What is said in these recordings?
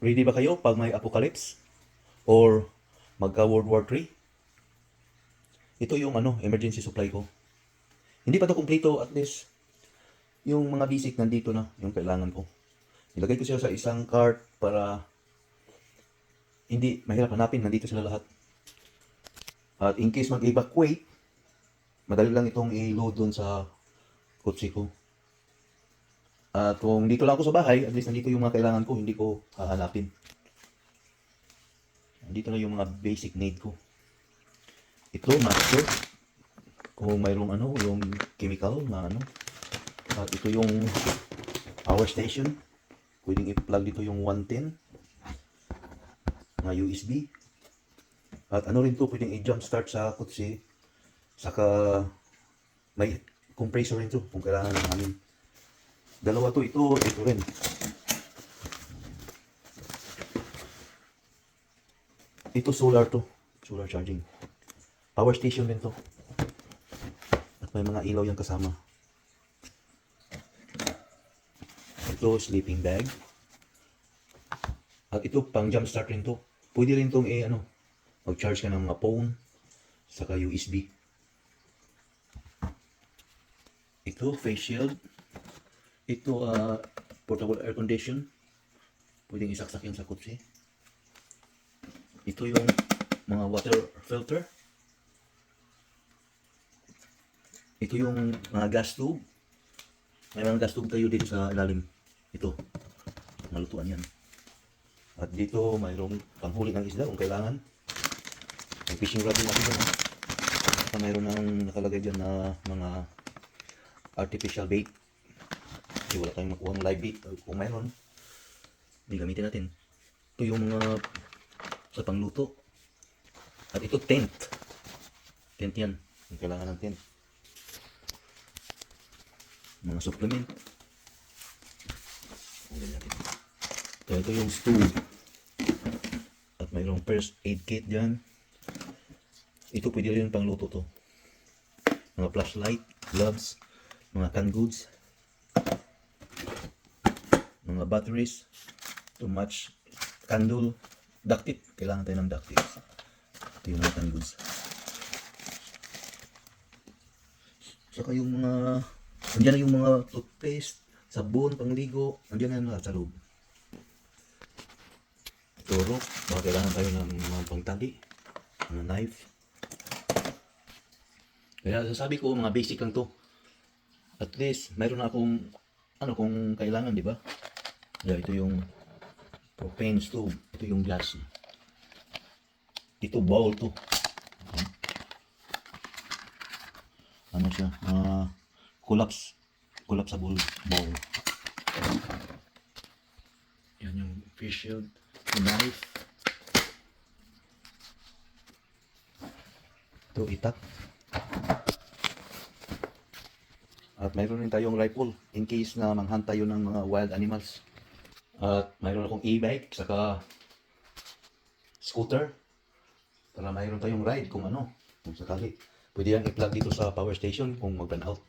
Ready ba kayo pag may apocalypse? Or magka World War 3? Ito yung ano, emergency supply ko. Hindi pa to kumpleto at least yung mga basic nandito na yung kailangan ko. Nilagay ko sila sa isang cart para hindi mahirap hanapin, nandito sila lahat. At in case mag-evacuate, madali lang itong i-load doon sa kotse ko. At kung dito lang ako sa bahay, at least nandito yung mga kailangan ko, hindi ko hahanapin. Nandito na yung mga basic need ko. Ito, master. Kung mayroong ano, yung chemical na ano. At ito yung power station. Pwedeng i-plug dito yung 110 na USB. At ano rin to, pwedeng i-jump start sa kotse. Saka may compressor rin to kung kailangan ng hangin. Dalawa to, ito, ito rin. Ito solar to. Solar charging. Power station din to. At may mga ilaw yan kasama. Ito, sleeping bag. At ito, pang jump start rin to. Pwede rin tong eh, ano, mag-charge ka ng mga phone, saka USB. Ito, face shield. Ito, ah, portable air condition. Pwedeng isaksak yan sa kotse. Ito yung mga water filter. Ito yung mga gas tube. May mga gas tube tayo dito sa ilalim. Ito. Nalutuan yan. At dito mayroong panghuli ng isda kung kailangan. May fishing rod din natin dyan. At mayroon nang nakalagay dyan na mga artificial bait. Kasi wala tayong makuha live bait. Kung mayroon, hindi gamitin natin. Ito yung mga sa pangluto. At ito tent. Tent yan. Kung kailangan ng tent. Mga supplement. Natin. Ito, yung stove. At mayroong first aid kit dyan. Ito pwede rin pang luto to. Mga flashlight, gloves, mga canned goods, mga batteries to match candle, duct tape. Kailangan tayo ng duct tape. Ito yung mga goods. Saka yung mga, andyan na yung mga toothpaste, sabon, pangligo, andyan na lahat sa loob. Turo, baka kailangan tayo ng mga pangtali, mga knife. Kaya sasabi ko, mga basic lang to. At least, mayroon na akong, ano, kung kailangan, di ba? Yeah, ito yung propane stove. Ito yung gas. Ito bowl to. Ano siya? Ah, collapse. Collapsible bowl. Yan yung fish shield. Knife. Ito itak. At mayroon rin tayong rifle in case na manghunt tayo ng mga wild animals. At mayroon akong e-bike saka scooter para mayroon tayong ride kung ano, kung sakali. Pwede yan i-plug dito sa power station kung mag-run out.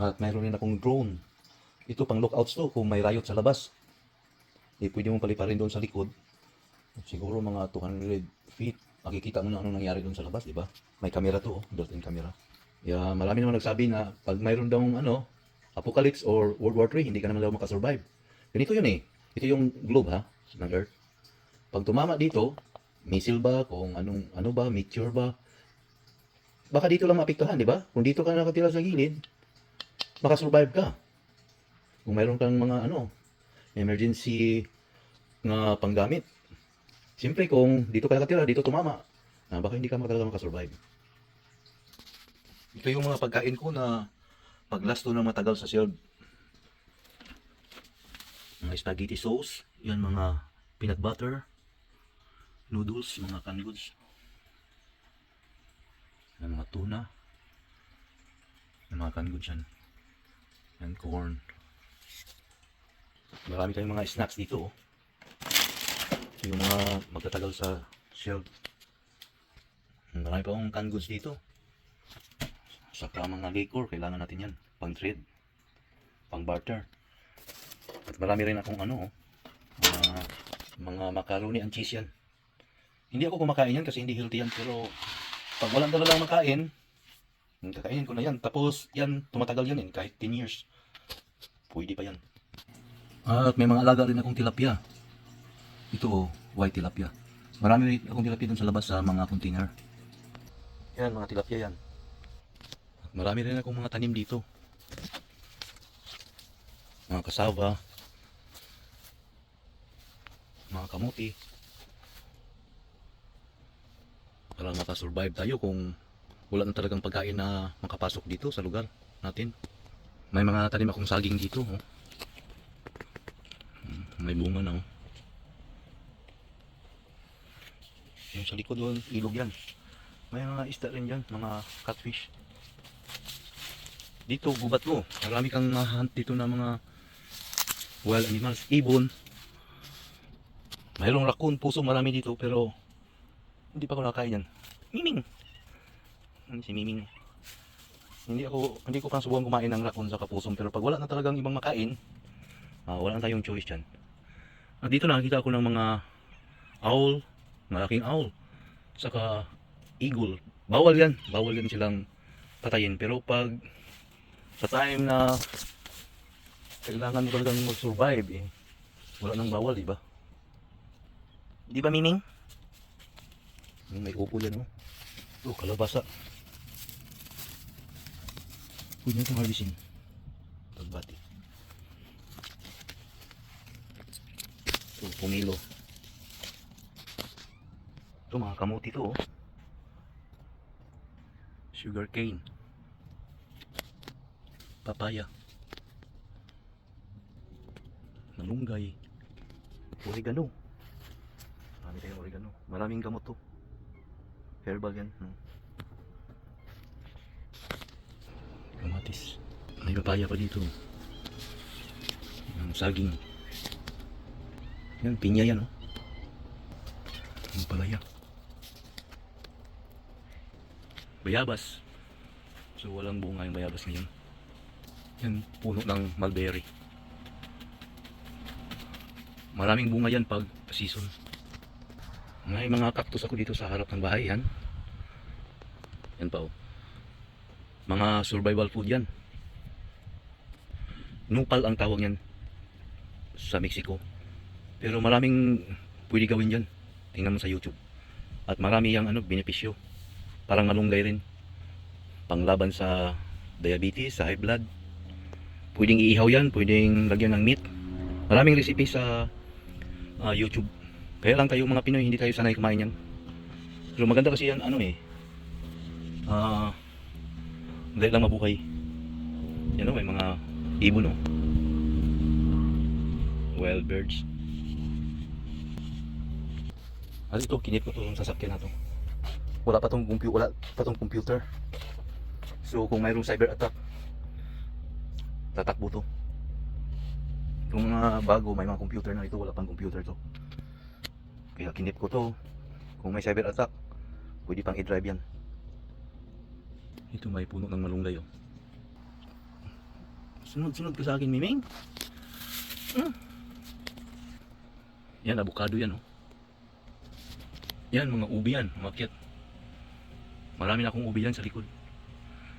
At mayroon rin akong drone. Ito pang lookouts to kung may riot sa labas. Eh, pwede mong paliparin doon sa likod. Siguro mga 200 feet. Makikita mo na anong nangyari doon sa labas, di ba? May camera to, oh, built-in camera. Yeah, marami naman nagsabi na pag mayroon daw ano, apocalypse or World War 3, hindi ka naman daw makasurvive. Ganito yun eh. Ito yung globe ha, ng Earth. Pag tumama dito, missile ba, kung anong, ano ba, meteor ba, baka dito lang maapektuhan, di ba? Kung dito ka nakatira sa gilid, makasurvive ka. Kung mayroon kang mga ano, emergency na panggamit. Siyempre kung dito ka nakatira, dito tumama, ah, baka hindi ka talaga makasurvive. Ito yung mga pagkain ko na paglasto ng matagal sa shelf. Mga spaghetti sauce, yan mga peanut butter, noodles, mga canned goods. Yan mga tuna. Yan mga canned goods yan. Yan corn. Marami tayong mga snacks dito. Oh. Yung mga magtatagal sa shelf. Marami pa akong canned goods dito. Saka mga liquor, kailangan natin yan. Pang trade. Pang barter. At marami rin akong ano, oh, mga macaroni and cheese yan. Hindi ako kumakain yan kasi hindi healthy yan. Pero pag walang talagang makain, hmm, kakainin ko na yan. Tapos yan, tumatagal yan eh, kahit 10 years. Pwede pa yan. At may mga alaga rin akong tilapia. Ito oh, white tilapia. Marami rin akong tilapia dun sa labas sa mga container. Yan, mga tilapia yan. At marami rin akong mga tanim dito. Mga kasava. Mga kamuti. Para makasurvive tayo kung wala na talagang pagkain na makapasok dito sa lugar natin. May mga tanim akong saging dito. Oh. Hmm, May bunga na. Oh. Yung sa likod doon, ilog yan. May mga isda rin dyan, mga catfish. Dito, gubat mo. Marami kang mahunt dito na mga wild animals. Ibon. Mayroong raccoon, puso, marami dito, pero hindi pa ko nakakain yan. Miming! Ano si Miming? Hindi ako, hindi ko pa subukan kumain ng raccoon sa kapusong, pero pag wala na talagang ibang makain, ah, wala na tayong choice dyan. At dito nakakita ako ng mga owl, malaking owl, saka eagle. Bawal yan, bawal yan silang patayin. Pero pag sa time na kailangan mo talagang mag-survive eh, wala nang bawal, di ba? Di ba, Miming? May upo yan, oh. Oh, kalabasa. Pwede natin harvestin. Pagbati. Ito, pumilo. Ito, mga kamuti to, oh. Sugar cane. Papaya. Malunggay. Oregano. Marami tayong oregano. Maraming gamot to. Herbal yan. Hmm. Kamatis. May papaya pa dito. Ang saging. Yan, pinya yan, oh. Ang palaya. Bayabas. So, walang bunga yung bayabas ngayon. Yan, puno ng mulberry. Maraming bunga yan pag season. May mga cactus ako dito sa harap ng bahay yan. Yan pa oh. Mga survival food yan. Nupal ang tawag yan sa Mexico. Pero maraming pwede gawin dyan. Tingnan mo sa YouTube. At marami yung ano, benepisyo. Parang malunggay rin. Panglaban sa diabetes, sa high blood. Pwedeng iihaw yan, pwedeng lagyan ng meat. Maraming recipe sa ah, YouTube. Kaya lang tayo mga Pinoy, hindi tayo sanay kumain yan. Pero maganda kasi yan, ano eh. Ah, dahil lang mabuhay. Yan o, may mga ibon o. Wild birds. At ito, kinip ko to yung sasakyan na to. Wala pa tong computer, wala pa tong computer. So kung mayroong cyber attack, tatakbo to. Yung mga bago, may mga computer na ito, wala pang computer to. Kaya kinip ko to. Kung may cyber attack, pwede pang i-drive yan. Ito may puno ng malunggay oh. Sunod-sunod ka sa akin, Miming. Hmm. Yan, avocado yan oh. Yan, mga ubi yan, umakyat. Marami na akong ubi yan sa likod.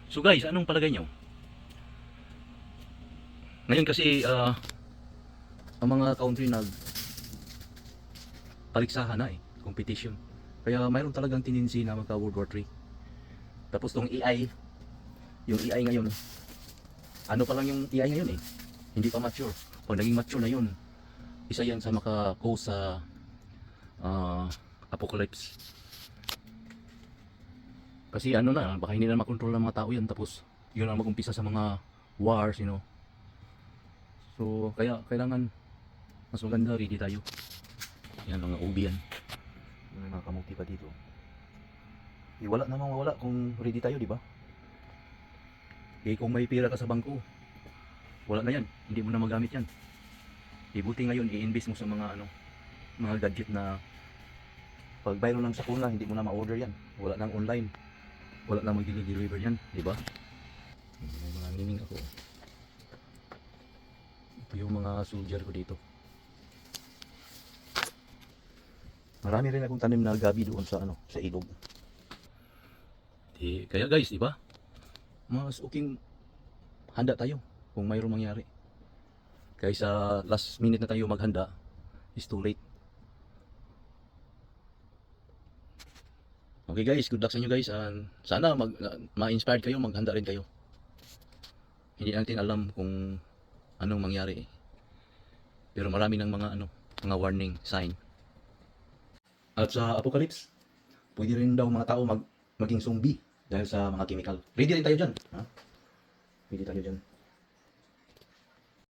So guys, anong palagay nyo? Ngayon kasi, ah, ang mga country nag paligsahan na eh, competition. Kaya mayroon talagang tendency na magka World War 3. Tapos tong AI, yung AI ngayon, ano pa lang yung AI ngayon eh, hindi pa mature. Pag naging mature na yun, isa yan sa maka-cause sa ah, apocalypse. Kasi ano na, baka hindi na makontrol ng mga tao yan tapos yun ang mag-umpisa sa mga wars, you know. So, kaya kailangan mas maganda ready tayo. Yan mga ubi yan. May mga kamuti pa dito. Eh, wala namang mawala kung ready tayo, di ba? Eh, kung may pira ka sa bangko, wala na yan. Hindi mo na magamit yan. Eh, buti ngayon, i-invest mo sa mga ano, mga gadget na pag mayroon ng sakuna, hindi mo na ma-order yan. Wala nang online. Wala nang mag-deliver yan, di ba? Mga miming ako. Ito yung mga soldier ko dito. Marami rin akong tanim na gabi doon sa ano, sa ilog. Di, kaya guys, di ba? Mas okay handa tayo kung mayroong mangyari. Kaysa last minute na tayo maghanda, is too late. Okay guys, good luck sa inyo guys. And sana mag, ma-inspired kayo, maghanda rin kayo. Hindi natin alam kung anong mangyari. Pero marami ng mga ano, mga warning sign. At sa apocalypse, pwede rin daw mga tao mag, maging zombie dahil sa mga chemical. Ready rin tayo dyan. Ha? Ready tayo dyan.